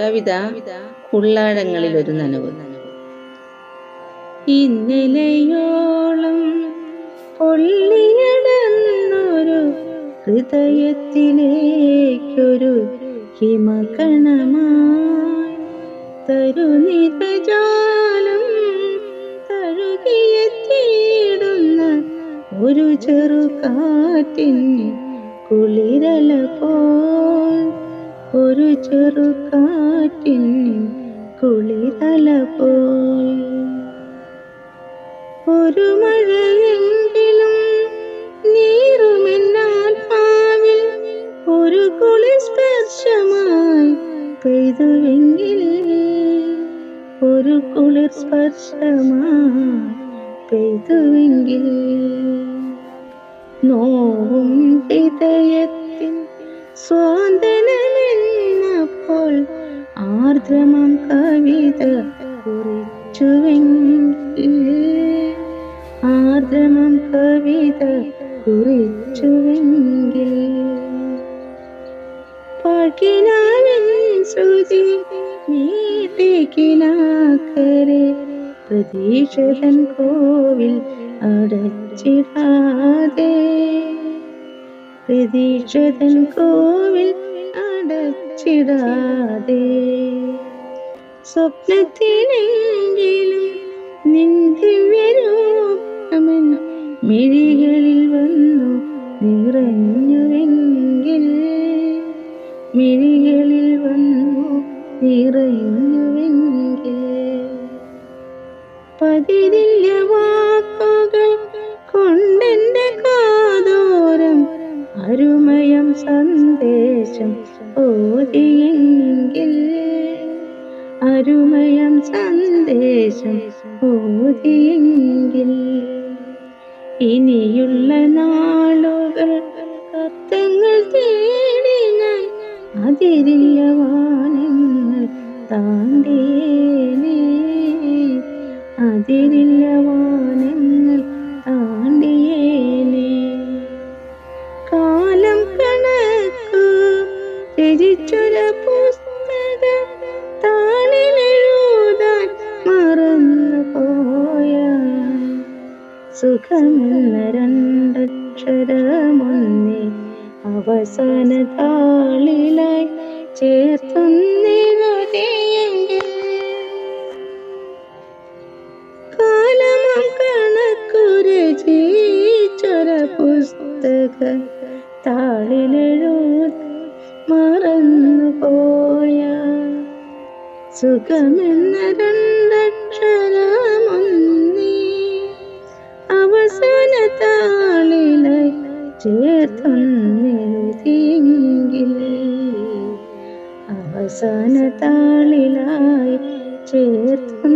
കവിത ഉള്ളാഴങ്ങളിൽ ഒരു നനവ് ഇന്നലെയോളം പൊള്ളിയടന്നൊരു ഹൃദയത്തിലേക്കൊരു ഹിമകണമായി തരുനിതജാലം തഴുകിയെത്തിയിടുന്ന ഒരു ചെറുകാറ്റിൻ കുളിരല പോൽ ഒരു ചെറുകാറ്റിൻ കുളിരല പോയി ഒരു മഴയെങ്കിലും നീറുമെന്നാത്മാവിൽ ഒരു കുളിർ സ്പർശമായി പെയ്തുവെങ്കിൽ ഒരു കുളിർ സ്പർശമായി പെയ്തുവെങ്കിൽ നോവും ഹൃദയത്തിൻ സ്വാതനമെന്നപ്പോൾ ആർദ്രമം കവിത കുറിച്ചുവെങ്കിൽ ആർദ്രമം കവിത കുറിച്ചുവെങ്കിൽ പാട്ടിനാവിൻ ശ്രുതി കോവിൽ അടച്ചിടാതെ. പ്രതീക്ഷതൻ കോവിൽ അടച്ചിടാതെ. സ്വപ്നത്തിലെങ്കിലും നിന്ദിവ്യരൂപമൻ മിഴികളിൽ വന്നു നിറഞ്ഞുവെങ്കിൽ മിഴികളിൽ വന്നു നിറയുന്നുവെങ്കിൽ. പതിരില്ല അരുമയം സന്ദേശം ഓതിയെങ്കിൽ ഇനിയുള്ള നാളുകൾ കത്തങ്ങൾ തേടി ഞാൻ അതിരില്ല വാനങ്ങൾ താണ്ടിയേനെ. അതിരില്ല വാനങ്ങൾ താണ്ടിയേനെ. കാലം കണക്ക് രചിച്ചൊര സുഖമെന്ന രണ്ടക്ഷരമൊന്നേ അവസാന താളിലായി ചേർത്തുന്നിരുതിയെങ്കിൽ കാലമം കണക്കുരചിച്ചൊര പുസ്തക താളിലെഴുത മറന്നു പോയ സുഖമെന്ന രണ്ടക്ഷരമൊന്നേ ചേർത്തന്നിരുതെങ്കിൽ അവസാന താളിലായി ചേർത്തന്നിരുതെങ്കിൽ